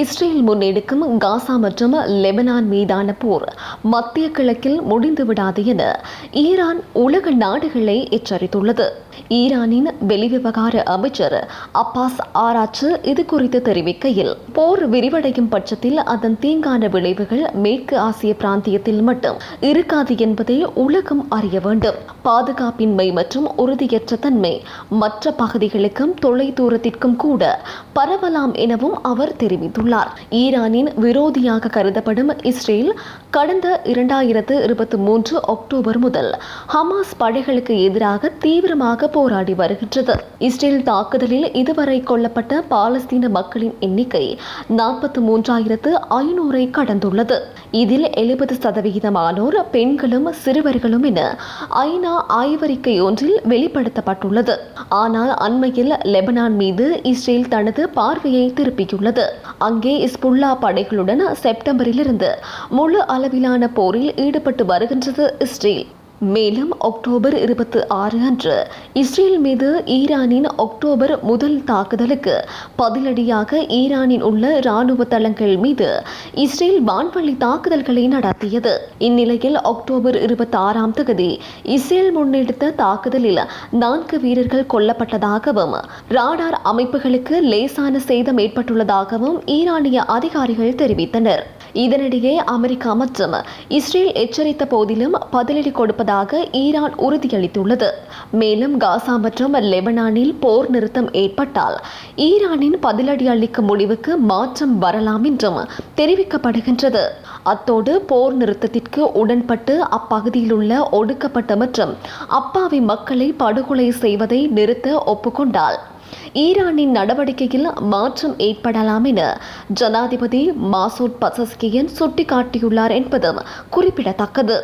Israel முன்னெடுக்கும் காசா மற்றும் Lebanon மீதான போர் மத்திய கிழக்கில் முடிந்துவிடாது என ஈரான் உலக நாடுகளை எச்சரித்துள்ளது. ஈரானின் வெளிவிவகார அமைச்சர் அப்பாஸ் ஆராய்ச்சி இது குறித்து தெரிவிக்கையில் போர் விரிவடையும் பட்சத்தில் அதன் தீங்கான விளைவுகள் மேற்கு ஆசிய பிராந்தியத்தில் மட்டும் இருக்காது என்பதை உலகம் அறிய வேண்டும். பாதுகாப்பின்மை மற்றும் உறுதியற்ற தன்மை மற்ற பகுதிகளுக்கும் தொலைதூரத்திற்கும் கூட பரவலாம் எனவும் அவர் தெரிவித்துள்ளார். ஈரானின் விரோதியாக கருதப்படும் இஸ்ரேல் கடந்த இரண்டாயிரத்து இருபத்தி மூன்று அக்டோபர் முதல் ஹமாஸ் படைகளுக்கு எதிராக தீவிரமாக போராடி வருகின்றது. இஸ்ரேல் தாக்குதலில் இதுவரை கொல்லப்பட்ட பாலஸ்தீன மக்களின் எண்ணிக்கை நாற்பத்தி மூன்றாயிரத்து ஐநூறை கடந்துள்ளது. இதில் எழுபது சதவிகிதமானோர் பெண்களும் சிறுவர்களும் என ஐநா ஆய்வறிக்கை ஒன்றில் வெளிப்படுத்தப்பட்டுள்ளது. ஆனால் அண்மையில் லெபனான் மீது இஸ்ரேல் தனது பார்வையை திருப்பியுள்ளது. அங்கே இஸ்புல்லா படைகளுடன் செப்டம்பரிலிருந்து முழு அளவிலான போரில் ஈடுபட்டு வருகின்றது இஸ்ரேல். மேலும் அக்டோபர் இருபத்தி ஆறு அன்று இஸ்ரேல் மீது ஈரானின் அக்டோபர் முதல் தாக்குதலுக்கு பதிலடியாக ஈரானில் உள்ள இராணுவ தளங்கள் மீது இஸ்ரேல் வான்வழி தாக்குதல்களை நடத்தியது. இந்நிலையில் அக்டோபர் இருபத்தி ஆறாம் தேதி இஸ்ரேல் முன்னெடுத்த தாக்குதலில் நான்கு வீரர்கள் கொல்லப்பட்டதாகவும் ராடார் அமைப்புகளுக்கு லேசான சேதம் ஏற்பட்டுள்ளதாகவும் ஈரானிய அதிகாரிகள் தெரிவித்தனர். இதனிடையே அமெரிக்கா மற்றும் இஸ்ரேல் எச்சரித்த போதிலும் பதிலடி கொடுப்பதாக ஈரான் உறுதியளித்துள்ளது. மேலும் காசா மற்றும் லெபனானில் போர் நிறுத்தம் ஏற்பட்டால் ஈரானின் பதிலடி அளிக்கும் முடிவுக்கு மாற்றம் வரலாம் என்றும் தெரிவிக்கப்படுகின்றது. அத்தோடு போர் நிறுத்தத்திற்கு உடன்பட்டு அப்பகுதியில் உள்ள ஒடுக்கப்பட்ட மற்றும் அப்பாவி மக்களை படுகொலை செய்வதை நிறுத்த ஒப்புக்கொண்டால் ஈரானின் நடவடிக்கையில் மாற்றம் ஏற்படலாம் என ஜனாதிபதி மாசூத் பசஸ்கியன் சுட்டிக்காட்டியுள்ளார் என்பதும் குறிப்பிடத்தக்கது.